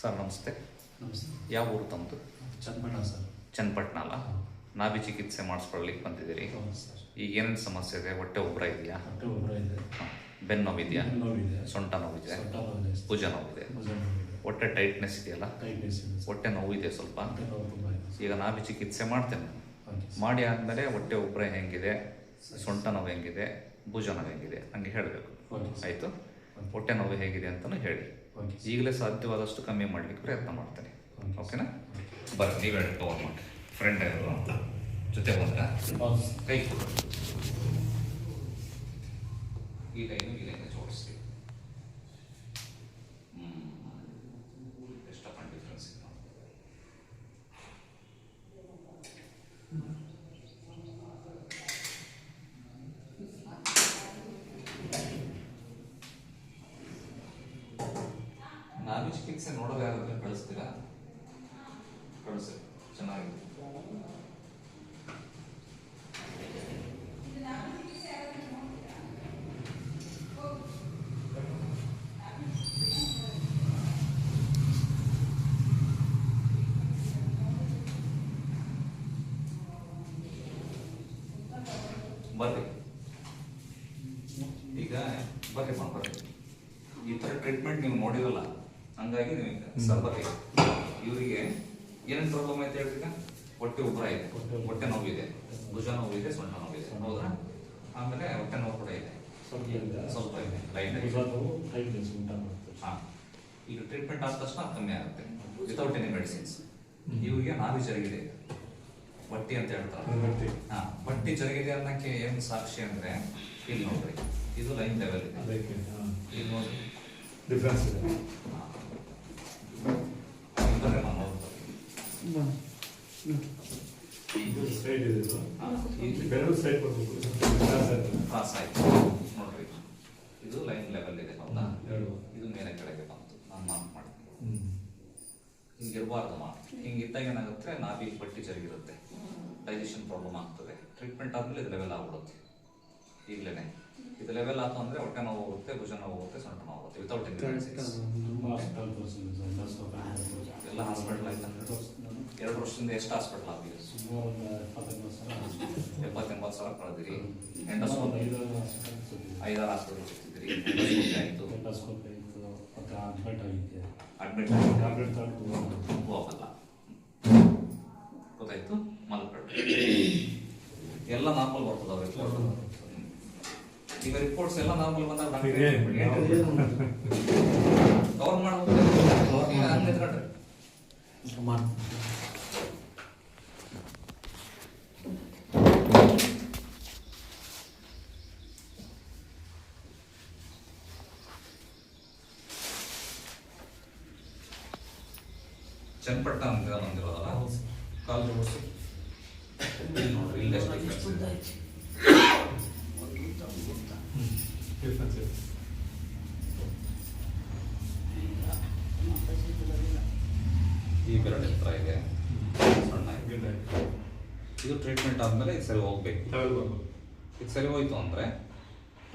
Sir ನಮಸ್ತೆ. ನಮಸ್ತೆ. ಯಾವ ಊರು ತಮ್ಮದು ಚನ್ನಪಟ್ಟಣ ಸರ್. ಚನ್ನಪಟ್ಟಣ ಅಲ್ಲ ನಾಭಿ ಚಿಕಿತ್ಸೆ ಮಾಡಿಸ್ಕೊಳ್ಳಿಕ್ಕೆ ಬಂದಿದ್ದೀರಿ. ಸರ್. ಈಗ ಏನೇನು ಸಮಸ್ಯೆ ಇದೆ? ಹೊಟ್ಟೆ ಉಬ್ಬರ ಇದೆಯಾ? ಹೊಟ್ಟೆ ಉಬ್ಬರ ಇದೆ. ಬೆನ್ನು ನೋವಿದೆಯಾ? ನೋವಿದೆ. ಸೊಂಟ ನೋವಿದೆ. ಸೊಂಟ ನೋವಿದೆ. ಭುಜ ನೋವಿದೆ. ಭುಜ ನೋವಿದೆ. ಹೊಟ್ಟೆ ಟೈಟ್ನೆಸ್ ಇದೆಯಲ್ಲ? ಟೈಟ್ನೆಸ್ ಇದೆ ಸರ್. ಹೊಟ್ಟೆ ನೋವಿದೆ ಸ್ವಲ್ಪ? ಹೊಟ್ಟೆ ನೋವು ತುಂಬ ಇದೆ ಸರ್. ಈಗ ನಾಭಿ ಚಿಕಿತ್ಸೆ ಮಾಡ್ತೇನೆ. Okay sir. ಮಾಡಿ ಆದಮೇಲೆ ಹೊಟ್ಟೆ ಉಬ್ಬರ ಹೆಂಗಿದೆ? ಸೊಂಟ ನೋವು ಹೆಂಗಿದೆ? ಭುಜ ನೋವು ಹೆಂಗಿದೆ? ಹಂಗೆ ಹೇಳಬೇಕು. Okay sir. ಆಯಿತು? ಹೊಟ್ಟೆ ನೋವು ಹೇಗಿದೆ ಅಂತಲೂ ಹೇಳಿ. ಈಗಲೇ ಸಾಧ್ಯವಾದಷ್ಟು ಕಮ್ಮಿ ಮಾಡಲಿಕ್ಕೆ ಪ್ರಯತ್ನ ಮಾಡ್ತೇನೆ. ಓಕೆ. ಓಕೆನಾ ಬರ್ರಿ ನೀವೇ ಕವರ್ ಮಾಡಿ. ಫ್ರೆಂಡ್ ಅವರು ಜೊತೆ ಬಂದ್ರ. ಕೈ ಕೊಡು. ಈ ಲೈನು ಈ ಲೈನ್ ಜೋಡಿಸಿ ಎಷ್ಟಪ್ಪ ಡಿಫ್ರೆನ್ಸ್ ಇದೆ ನೋಡಿ. ಚಿಕಿತ್ಸೆ ನೋಡೋದು ಯಾರಾದ್ರೆ ಕಳಿಸ್ತೀರಾ? ಕಳಿಸಿ ಚೆನ್ನಾಗಿದೆ ಬರ್ರಿ ಈಗ ಬರ್ರಿ ಮಾ ಬರ್ರಿ ಈ ಥರ ಟ್ರೀಟ್ಮೆಂಟ್ ನೀವು ನೋಡಿರಲ್ಲ ಹಂಗಾಗಿ ನೀವು ಸರ್ ಬರ್ರಿ ಇವರಿಗೆ ಏನೇನು ಪ್ರಾಬ್ಲಮ್ ಐತೆ ಹೇಳ್ರಿ ಈಗ? ಹೊಟ್ಟೆ ಉಬ್ಬರ ಇದೆ ಹೊಟ್ಟೆ ಉಬ್ಬರ. ಹೊಟ್ಟೆ ನೋವಿದೆ ಭುಜ ಇದೆ ಸೊಂಟ ನೋವಿದೆ ಹೌದಾ? ಆಮೇಲೆ ಹೊಟ್ಟೆ ನೋವು ಕೂಡ ಇದೆ. ಸ್ವಲ್ಪ ಇದೆ. ಲೈಟ್. ಹಾ. ಈಗ ಟ್ರೀಟ್ಮೆಂಟ್ ಆದ ತಕ್ಷಣ ಕಮ್ಮಿ ಆಗುತ್ತೆ. ವಿತೌಟ್ ಎನಿ ಮೆಡಿಸಿನ್ಸ್ ಇವರಿಗೆ ನಾವಿ ಜರುಗಿದೆ. ಬಟ್ಟಿ ಅಂತ ಹೇಳ್ತಾರೆ ಬಟ್ಟಿ. ಹಾ. ಬಟ್ಟಿ ಜರುಗಿದೆ ಅನ್ನಕ್ಕೆ ಏನು ಸಾಕ್ಷಿ ಅಂದ್ರೆ ಇಲ್ಲಿ ನೋಡ್ರಿ. ಇದು ಲೈನ್ ಲೆವೆಲ್ ಇದೆ. ಇಲ್ಲಿ ನೋಡ್ರಿ. ಡಿಫ್ರೆನ್ಸ್ ಇದೆ. ಹಾ. ಇಲ್ಲಿ ನೋಡ್ತೀನಿ. ಇದು ಇದೆ ಇಲ್ಲಿ ಬೆರಳು ಸೈಡ್ ಆಯ್ತು. ನೋಡ್ರಿ. ಇದು ಲೈನ್ ಲೆವೆಲ್ ಇದೆ ಹೌದಾ ಎರಡು. ಇದು ಮೇಲೆ ಕೆಳಗೆ ಬಂತು. ನಾನು ಮಾರ್ಕ್ ಮಾಡ್ತೀನಿ. ಹಿಂಗಿರಬಾರ್ದು ಮಾ ಹಿಂಗಿದ್ದಾಗ ಏನಾಗುತ್ತೆ? ನಾಭಿ ಬಟ್ಟಿ ಜರುಗಿರುತ್ತೆ. ಡೈಜೆಷನ್ ಪ್ರಾಬ್ಲಮ್ ಆಗ್ತದೆ. ಟ್ರೀಟ್ಮೆಂಟ್ ಆದಮೇಲೆ ಇದು ಲೆವೆಲ್ ಆಗ್ಬಿಡುತ್ತೆ. ಈಗಲೇ ಇದು ಲೆವೆಲ್ ಆಯ್ತು ಅಂದರೆ ಹೊಟ್ಟೆ ನೋವು ಹೋಗುತ್ತೆ ಭುಜ ನೋವು ಹೋಗುತ್ತೆ ಸೊಂಟ ನೋವು ಹೋಗುತ್ತೆ ವಿತೌಟ್. ಎಲ್ಲ ಹಾಸ್ಪಿಟಲ್ ಆಯ್ತಾ? ತೋರಿಸಿದ್ವಿ. ಎರಡು ವರ್ಷದಿಂದ ಎಷ್ಟು ಹಾಸ್ಪಿಟಲ್ ಆಗಿದೆ ಸುಮಾರು ಎಪ್ಪತ್ತೆಂಬತ್ತು ಸಾವಿರ ಕಳೆದಿರಿ. ಎಂಡೋಸ್ಕೋಪ್ ಐದಾರು ಹಾಸ್ಪಿಟಲ್ ಸಿಕ್ತಿದ್ರಿ ಸಿಗ್ತಿದ್ರಿ ಆಯಿತು. ಎಂಡೋಸ್ಕೋಪ್ ಆಯ್ತು, ಮತ್ತೆ ಅಡ್ಮಿಟ್ ಆಗಿದ್ದೆ. ಅಡ್ಮಿಟ್ ತಗೊಂಡು ಹೋಗಲ್ಲ. ಗೊತ್ತಾಯ್ತು? ಮಲ್ಪಡ್ ಎಲ್ಲ ನಾರ್ಮಲ್ ಬರ್ತದ ರಿಪೋರ್ಟ್ ಈಗ ರಿಪೋರ್ಟ್ಸ್ ಎಲ್ಲ ನಾರ್ಮಲ್ ಬಂದಾಗ. ಕವರ್ ಮಾಡ್ಬೇಕು ಚನ್ನಪಟ್ಟ ಅಂತ ಬಂದಿರೋದಲ್ಲ ಕಾಲ್ ಜೋಡಿಸಿ ಇಲ್ಲಿ ನೋಡ್ರಿ ಇಲ್ಲಿ ಎಷ್ಟು. ಡಿಫ್ರೆನ್ಸ್. ಈ ಬೆರಳು ಎತ್ತರ ಇದೆ. ಸಣ್ಣ ಇದು. ಟ್ರೀಟ್ಮೆಂಟ್ ಆದ್ಮೇಲೆ ಇದು ಸರಿ ಹೋಗ್ಬೇಕು. ಇದು ಸರಿ ಹೋಯ್ತು ಅಂದ್ರೆ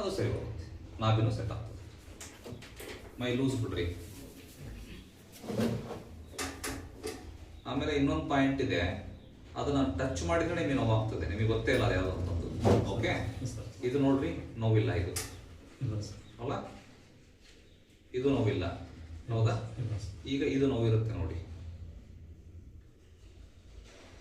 ಅದು ಸರಿ ಹೋಗುತ್ತೆ. ನಾಭಿನೂ ಸೆಟ್ ಆಗ್ತದೆ. ಮೈ ಲೂಸ್ ಬಿಡ್ರಿ. ಆಮೇಲೆ ಇನ್ನೊಂದು ಪಾಯಿಂಟ್ ಇದೆ. ಅದನ್ನ ಟಚ್ ಮಾಡಿದ್ರೆ ನಿಮಗೆ ನೋವಾಗ್ತದೆ ನಿಮಗೆ ಗೊತ್ತೇ ಇಲ್ಲ ಯಾವ್ದು ಅಂತಂದು ಓಕೆ. ಇದು ನೋಡ್ರಿ ನೋವಿಲ್ಲ ಇದು. ಅಲ್ಲ? ಇದು ನೋವಿಲ್ಲ. ಹೌದಾ? ಈಗ ಇದು ನೋವಿರುತ್ತೆ ನೋಡಿ.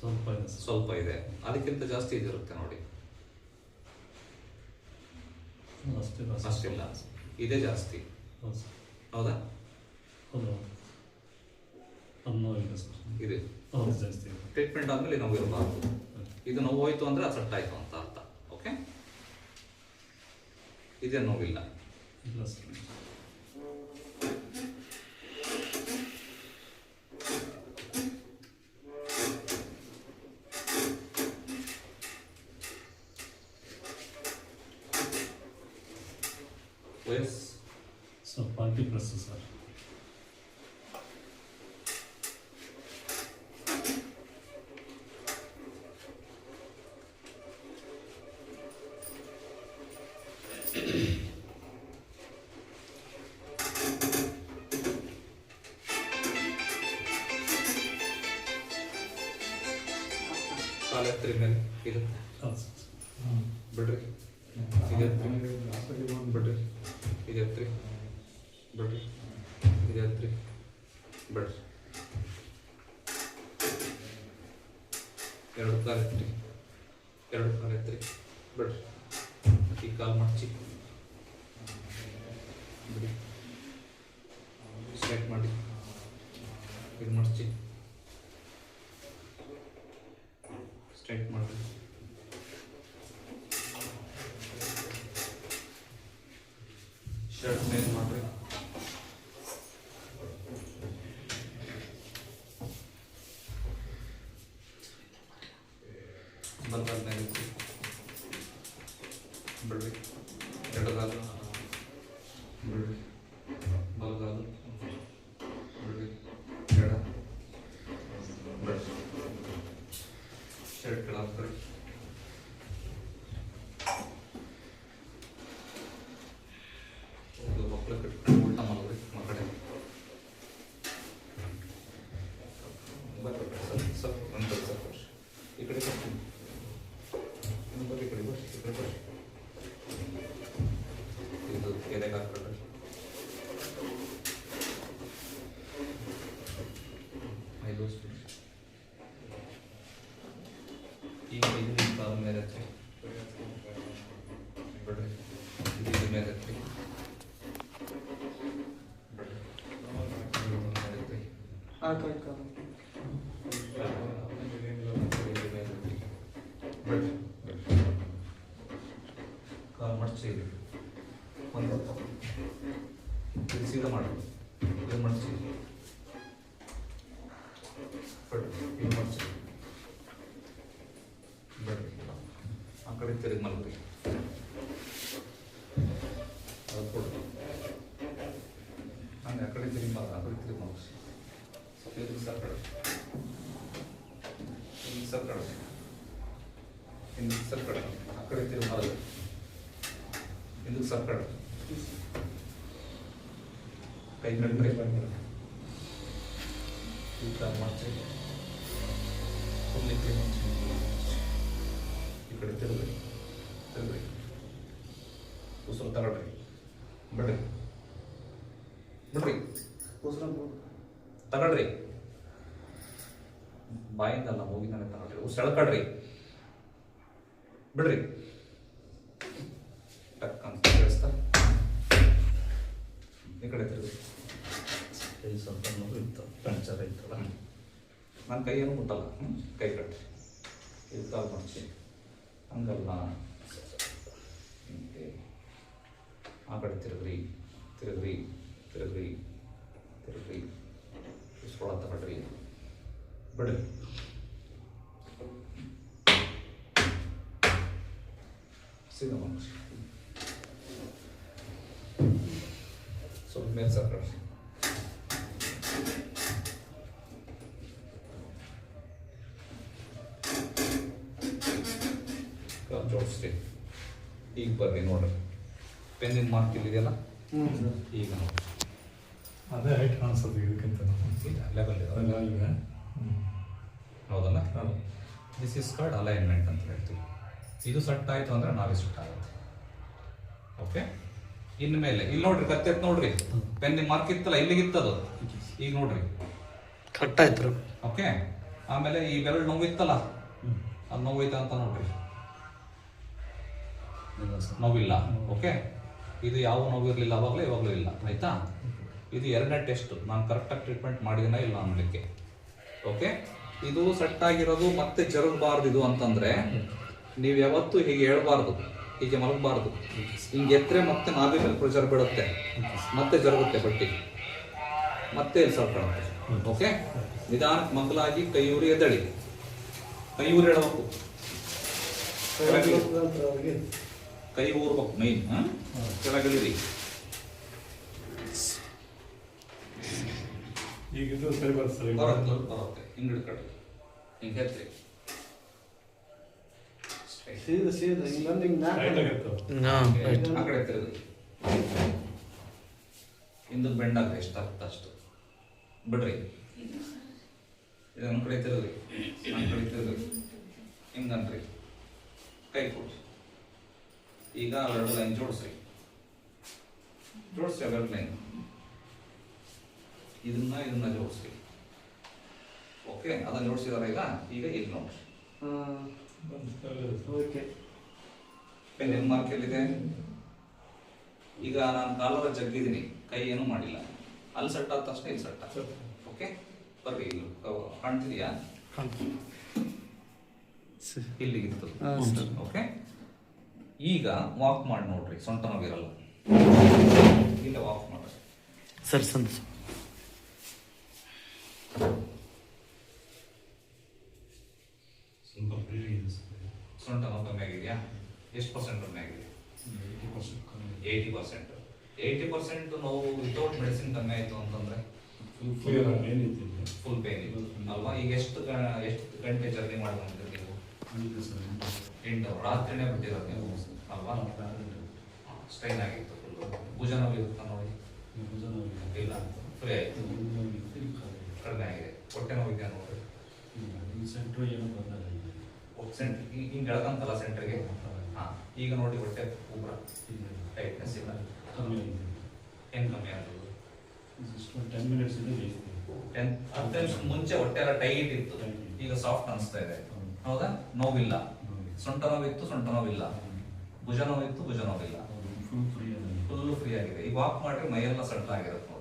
ಸ್ವಲ್ಪ. ಸ್ವಲ್ಪ ಇದೆ. ಅದಕ್ಕಿಂತ ಜಾಸ್ತಿ ಇದಿರುತ್ತೆ ನೋಡಿ. ಅಷ್ಟಿಲ್ಲ ಇದೇ ಜಾಸ್ತಿ. ಹೌದು. ಹೌದು. ನೋವಿಲ್ಲ ಸರ್. ಇದೆ ಹೌದು ಜಾಸ್ತಿ ಇದೆ. ಟ್ರೀಟ್ಮೆಂಟ್ ಆದ್ಮೇಲೆ ನೋವು ಇರಬಾರ್ದು ಇದು ನೋವು ಹೋಯ್ತು ಅಂದ್ರೆ ಅದು ಸೆಟ್ ಆಯ್ತು ಅಂತ ಅರ್ಥ ಓಕೆ ಇದೇ ನೋವಿಲ್ಲ ಇಲ್ಲ ಸರ್. ಬಿಡ್ರಿ. ಎರಡು ಕಾಲು ಎರಡು ಕಾಲು ಎತ್ರಿ. ಬಿಡ್ರಿ. ಈ ಕಾಲು ಮಡಚಿ ಬಿಡಿ. ಸ್ಟ್ರೈಟ್ ಮಾಡಿ. ಇದು ಮಡಚಿ ಸ್ಟ್ರೈಟ್ ಮಾಡಿ ಶರ್ಟ್ ಮೇಲೆ ಮಾಡ್ರಿ ಬಲ್ಗಾಲ ಮೇಲೆ ಇಟ್ರಿ. ಬಿಡ್ರಿ ಎಡಗಾಲು ಬಿಡ್ರಿ ಬಲಗಾಲು ಬಿಡ್ರಿ ಎಡ ಬಿಡ್ರಿ ಶರ್ಟ್ ಕೆಳಗೆ ಹಾಕ್ರಿ ಇದು ಮಕ್ಕಳು ಕಟ್ಕೊಂಡು ಉಲ್ಟಾ ಮಲಗ್ರಿ ಮಕ್ಕಳೇ ಬರ್ರಿ ಬರ್ರಿ ಸರ್ ಸರ್ ಒಂದು ಸರ್ ಬರ್ರಿ ಈ ಕಡೆ ಬರ್ತೀನಿ ಇನ್ನು ಬರ್ರಿ ಈ ಕಡೆ ಬರ್ರಿ ಈ ಕಡೆ ಬರ್ರಿ ಇದು ಎದೆಗೆ ಹಾಕ್ಬಿಡ್ರಿ ಐದು ಸ್ಪೂನ್ ಈಗ ಇದು ಕಾಲ ಮೇಲೆ ಹಚ್ಚಿ ಬಿಡ್ರಿ ಇದು ಇದ್ರ ಮೇಲೆ ಹಚ್ಚಿ ಬಿಡ್ರಿ ಇದು ಮೇಲೆ ಹಚ್ಚಿ. ಬಿಡ್ರಿ ಬಿಡ್ರಿ ಕಾಲು ಮಡಚಿ ಒಂದು ಮಾಡಿ. ಮಡ್ಚಿ ಬಿಡ್ರಿ ಇದು ಮಡ್ಚಿ ಬಿಡ್ರಿ ಆ ಕಡೆ ತಿರುಗಿ ಮಲಗ್ರಿ ಅದು ಕೊಡ್ರಿ ಹಂಗೆ ಆ ಕಡೆ ತಿರುಗಿ ಮಲ ಆ ಕಡೆ ತಿರುಗಿ ಮಲಗಿಸಿ ಇದು ಸರ್ ಕಡೆ ಇದು ಸರ್ ಕಡೆ ಹಿಂದೆ ಸರ್ ಕಡೆ ಆ ಕಡೆ ತಿರುಗಿ ಮಲಗ್ರಿ ಹಿಂದಕ್ಕೆ ಸರ್ ಕಡೆ ಕೈ ಕಟ್ರಿ ಈ ಥರ ಮಾಡ್ಸಿ ಫುಲ್ ಈ ಕಡೆ ಮಾಡ್ಸಿ. ಈ ಕಡೆ ತಿರುಗ್ರಿ ತಿರುಗ್ರಿ ಉಸಿರು ತಗೊಳ್ರಿ ಬಿಡ್ರಿ ಬಿಡ್ರಿ ತಗೊಳ್ರಿ ಬಾಯಿಂದಲ್ಲ ಮೂಗಿನಲ್ಲಿ ತಗೊಳ್ರಿ ಸೆಳ್ಕಡ್ರಿ ಬಿಡ್ರಿ. ಟಕ್ ಅಂತ ಕೇಳಿಸ್ತಾ. ಈ ಕಡೆ ತಿರುಗಿ. ಕೈ ಸ್ವಲ್ಪ ನೋವು ಇತ್ತು. ಪಂಚರ್ ಐತಲ್ಲ ನನ್ನ ಮುಟ್ಟಲ್ಲ? ಕೈ ಕಟ್ರಿ. ಇದು ಕಾಲ್ ಮಾಡಿಸಿ. ಹಂಗಲ್ಲ. ಹಿಂಗೆ. ಆ ಕಡೆ ತಿರುಗ್ರಿ ತಿರುಗ್ರಿ ತಿರುಗ್ರಿ ತಿರುಗ್ರಿ. ಇಸ್ಕೊಳ ತಗೊಳ್ರಿ ಬಿಡ್ರಿ. ಸೀದಾ ಮಡಚಿ ಸ್ವಲ್ಪ próxima. ಜೋಡಿಸ್ರಿ ಈಗ ಬರ್ರಿ ನೋಡ್ರಿ. ಪೆನ್ನಿನ ಮಾರ್ಕ್ ಇಲ್ಲಿದೆಯಲ್ಲ? ಈಗ ನೋಡಿ ಅದೇ ಹೈಟ್ ಕಾಣಿಸೋದು ಇದಕ್ಕಿಂತ ಲೆವೆಲ್ ಇದೆ. ಹೌದಲ್ಲ? ದಿಸ್ ಇಸ್ ಕಾರ್ಡ್ ಅಲೈನ್ಮೆಂಟ್ ಅಂತ ಹೇಳ್ತೀವಿ. ಇದು ಸೆಟ್ ಆಯ್ತು ಅಂದ್ರೆ ನಾವೇ ಸೆಟ್ ಆಗುತ್ತೆ ಓಕೆ ಇನ್ಮೇಲೆ ಇಲ್ಲಿ ನೋಡ್ರಿ ಕತ್ತೆ ನೋಡ್ರಿ. ಪೆನ್ ಮಾರ್ಕ್ ಇತ್ತಲ್ಲ ಇಲ್ಲಿಗಿತ್ತದು ಈಗ ನೋಡ್ರಿ. ಕಟ್ ಆಯ್ತು ಓಕೆ ಆಮೇಲೆ ಈ ಬೆರಳು ನೋವಿತ್ತಲ್ಲ ಅದು ನೋವೈತೆ ಅಂತ ನೋಡ್ರಿ. ನೋವಿಲ್ಲ. ಓಕೆ ಇದು ಯಾವ ನೋವು ಇರಲಿಲ್ಲ ಅವಾಗಲೂ ಇವಾಗಲೂ ಇಲ್ಲ. ಆಯ್ತಾ? ಇದು ಎರಡನೇ ಟೆಸ್ಟ್ ನಾನು ಕರೆಕ್ಟಾಗಿ ಟ್ರೀಟ್ಮೆಂಟ್ ಮಾಡಿದಿನ ಇಲ್ಲ ಅನ್ಲಿಕ್ಕೆ. ಓಕೆ ಇದು ಸೆಟ್ ಆಗಿರೋದು ಮತ್ತೆ ಜರುಗಬಾರ್ದು ಇದು ಅಂತಂದ್ರೆ ನೀವು ಯಾವತ್ತೂ ಹೀಗೆ ಹೇಳಬಾರ್ದು ಹೀಗೆ ಮಲಗಬಾರ್ದು. ಹಿಂಗೆ ಎತ್ತರೆ ಮತ್ತೆ ನಾಭಿ ಮೇಲೆ ಪ್ರೆಷರ್ ಬಿಡುತ್ತೆ ಮತ್ತೆ ಜರುಗುತ್ತೆ ಬಟ್ಟಿ. ಮತ್ತೆ ಇಲ್ಲಿ ಸರ್ಕೊಳ್ಳುತ್ತೆ ಓಕೆ ನಿಧಾನಕ್ಕೆ ಮಗಲಾಗಿ ಕೈಯೂರಿ ಎದ್ದಳಿ. ಕೈ ಊರಿ ಎಳಬೇಕು ಕೈ ಊರ್ಬೇಕು ಮೈನ್ ಕೆಳಗಿಳಿರಿ. ಈಗ ಇದು ಸರಿ ಬರುತ್ತೆ ಸರಿ. ಬರುತ್ತೆ ಹಿಂಗ್ ಹಿಡ್ಕೊಳ್ರಿ. ಹಿಂಗೆ Straight. ಸೀದ ಆಗಿತ್ತು ಹಿಂಗೆ ಆ ಕಡೆ ತಿರುಗಿ. ಹಿಂದಕ್ಕೆ ಬೆಂಡ್ ಆಗ್ರಿ ಎಷ್ಟು ಆಗ್ತದೆ ಅಷ್ಟು. ಬಿಡ್ರಿ. ಇದು ನಮ್ಮ ಕಡೆ ತಿರುಗಿ ನಮ್ಮ ಕಡೆ ತಿರುಗಿ ಹಿಂಗನ್ರಿ ಕೈ ಕೊಡಿ ಈಗ ಎರಡು ಲೈನ್ ಜೋಡಿಸ್ರಿ. ಜೋಡಿಸ್ರಿ ಎರಡು ಲೈನ್ ಇದನ್ನ ಇದನ್ನ ಜೋಡಿಸ್ರಿ. ಓಕೆ ಅದನ್ನ ಜೋಡಿಸಿದಾರ ಈಗ ಈಗ ಇಲ್ಲಿ ನೋಡ್ರಿ. ಓಕೆ. ಪೆನ್ನಿನ ಮಾರ್ಕ್ ಎಲ್ಲಿದೆ? ಈಗ ನಾನು ಕಾಲರ ಜಗ್ಗಿದ್ದೀನಿ. ಕೈ ಏನೂ ಮಾಡಿಲ್ಲ. ಅಲ್ಲಿ ಸೆಟ್ ಆದ ತಕ್ಷಣ ಇಲ್ಲಿ ಸಟ್ ಓಕೆ ಬರ್ರಿ ಇಲ್ಲಿ ಕಾಣ್ತಿದ್ಯಾ? ಇಲ್ಲಿಗಿತ್ತು. ಓಕೆ ಈಗ ವಾಕ್ ಮಾಡಿ ನೋಡ್ರಿ. ಸೊಂಟ ನೋವಿರಲ್ಲ. ಇಲ್ಲ ವಾಕ್ ಮಾಡ್ರಿ ಸರ್ ಸರ್ ಸ್ವಲ್ಪ ಫ್ರೀ ಇದೆ ಸರ್ ಸೊಂಟ ನೋವು ಕಮ್ಮಿ ಆಗಿದೆಯಾ ಎಷ್ಟು ಪರ್ಸೆಂಟ್ ಕಮ್ಮಿ ಆಗಿದೆ eighty percent. Eighty percent. Eighty percent ನೋವು ವಿತೌಟ್ ಮೆಡಿಸಿನ್ ಕಮ್ಮಿ ಆಯಿತು ಅಂತಂದ್ರೆ? ಫುಲ್ ಪೇನ್ ಇದೆ ಅಲ್ವಾ? ಈಗ ಎಷ್ಟು ಗ- ಎಷ್ಟು ಗಂಟೆ ಜರ್ನಿ ಮಾಡ್ಕೊಂಡಿದ್ದೀರಿ ನೀವು? ಎಂಟು. ರಾತ್ರಿನೇ ಬಿಟ್ಟಿರೋದು ನೀವು? ಅಲ್ವಾ? ಸ್ಟ್ರೈನ್ ಆಗಿತ್ತು ಫುಲ್ ಭುಜ ನೋವು ಇರುತ್ತಾ ನೋಡಿ? ಇಲ್ಲ ಫ್ರೀ ಆಯಿತು. ಕಡಿಮೆ ಆಗಿದೆ. ಹೊಟ್ಟೆ ನೋವಿದ್ಯಾ ನೋಡಿ ಸೆಂಟ್ರ್ ಏನೋ ಬಂದಾಗ ಸೆಂಟ್ ಹಿಂಗೆ ಎಳ್ಕಂತಲ್ಲ ಸೆಂಟ್ರಿಗೆ ಹಾಂ ಈಗ ನೋಡಿ ಹೊಟ್ಟೆ ಉಬ್ರ. ಟೈಟ್ನೆಸ್ ಇಲ್ಲ. ಕಮ್ಮಿ ಕಮ್ಮಿ ಆಗ್ತದೆ ಟೆನ್ ಮಿನಿಟ್ಸ್ ಟೆನ್ ಹತ್ತು ನಿಮಿಷ ಮುಂಚೆ ಹೊಟ್ಟೆ ಎಲ್ಲ ಟೈಟ್ ಇತ್ತು. ಈಗ ಸಾಫ್ಟ್ ಅನಿಸ್ತಾ ಇದೆ. ಹೌದಾ? ನೋವಿಲ್ಲ. ಸೊಂಟ ನೋವಿತ್ತು ಸೊಂಟ ನೋವಿಲ್ಲ. ಭುಜ ನೋವಿತ್ತು ಭುಜ ನೋವಿಲ್ಲ. ಫುಲ್ ಫ್ರೀ ಆಗಿದೆ. ಈಗ ವಾಕ್ ಮಾಡ್ರಿ ಮೈಯೆಲ್ಲ ಸಡ್ಲ ಆಗಿರುತ್ತೆ.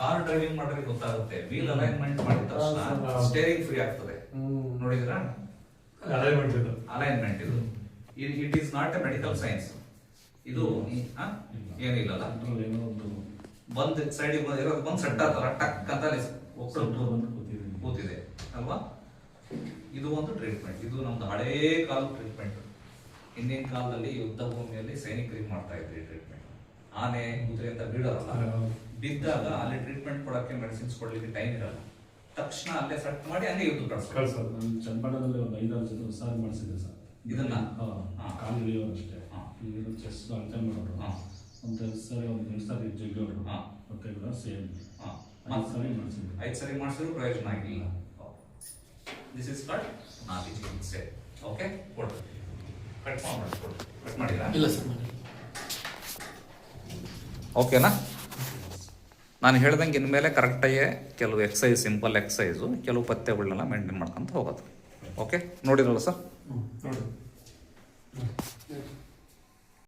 ಕಾರ್ ಡ್ರೈವಿಂಗ್ ಮಾಡ್ರಿ ಗೊತ್ತಾಗುತ್ತೆ. ವೀಲ್ ಅಲೈನ್ಮೆಂಟ್ ಮಾಡಿದ ತಕ್ಷಣ ಸ್ಟೇರಿಂಗ್ ಫ್ರೀ ಆಗ್ತದೆ. ನೋಡಿದ್ರಾ? ಅಲೈನ್ಮೆಂಟ್ ಇದು. ಅಲೈನ್ಮೆಂಟ್ ಇದು. It is not a medical science ಇದು ಏನಿಲ್ಲ ಬಂದ್ ಸೈಡ್ ಇರೋದು ಬಂದ್ ಸೆಟ್ ಆಗ್ತಲ್ಲ ಟಕ್ ಅಂತ ಕೂತಿದೆ. ಅಲ್ವಾ? ಇದು ಒಂದು ಟ್ರೀಟ್ಮೆಂಟ್ ಇದು ನಮ್ದು ಹಳೇ ಕಾಲ ಟ್ರೀಟ್ಮೆಂಟ್ ಹಿಂದಿನ ಕಾಲದಲ್ಲಿ ಯುದ್ಧ ಭೂಮಿಯಲ್ಲಿ ಸೈನಿಕರಿಗೆ ಮಾಡ್ತಾ ಇದ್ರಿ ಟ್ರೀಟ್ಮೆಂಟ್ ಆನೆ ಕುದುರೆ ಅಂತ ಬೀಳೋರಲ್ಲ. ಬಿದ್ದಾಗ ಅಲ್ಲಿ ಟ್ರೀಟ್ಮೆಂಟ್ ಕೊಡಕ್ಕೆ ಮೆಡಿಸಿನ್ಸ್ ಕೊಡ್ಲಿಕ್ಕೆ ಟೈಮ್ ಇರಲ್ಲ. ತಕ್ಷಣ ಅಲ್ಲೇ ಸೆಟ್ ಮಾಡಿ ಹಂಗೆ ಇವತ್ತು ಕಳ್ಸೋದು ಕಳ್ಸೋದು ನಾನು ಚನ್ನಪಟ್ಟಣದಲ್ಲಿ ಒಂದು ಐದಾರು ಜನ ಮಸಾಜ್ ಮಾಡಿಸಿದ್ದೆ ಸರ್. ಇದನ್ನ? ಹಾಂ ಹಾ. ಕಾಲು ಇಳಿಯೋರು ಅಷ್ಟೇ. ಇದು ಚೆಸ್ ಅಳ್ತೆ ಮಾಡೋರು. ಒಂದು ಸರಿ ಸಾರಿ ಒಂದು ಎರಡು ಸಾರಿ ಜಗ್ಗೋರು. ಮತ್ತೆ ಕೂಡ ಸೇಮ್. ಹಾ. ಐದು ಸಾರಿ ಮಾಡಿಸಿದ್ರು ಐದು ಸರಿ ಮಾಡಿಸಿದ್ರು ಪ್ರಯೋಜನ ಆಗಿಲ್ಲ. ದಿಸ್ ಇಸ್ ಕಟ್ ನಾಟಿ ಚಿಕಿತ್ಸೆ. ಓಕೆ ಕೊಡ್ರಿ ಕಟ್ ಮಾಡಿ ಕೊಡ್ರಿ ಕಟ್ ಮಾಡಿಲ್ಲ ಇಲ್ಲ ಸರ್ ಮಾಡಿ ಓಕೆನಾ ನಾನು ಹೇಳ್ದಂಗೆ ಇನ್ಮೇಲೆ ಕರೆಕ್ಟಾಗೇ ಕೆಲವು ಎಕ್ಸೈಸ್ ಸಿಂಪಲ್ ಎಕ್ಸಸೈಸು ಕೆಲವು ಪಥ್ಯಗಳನ್ನೆಲ್ಲ ಮೇಂಟೈನ್ ಮಾಡ್ಕೊತ ಹೋಗೋದು. Okay ನೋಡಿರಲ್ಲ sir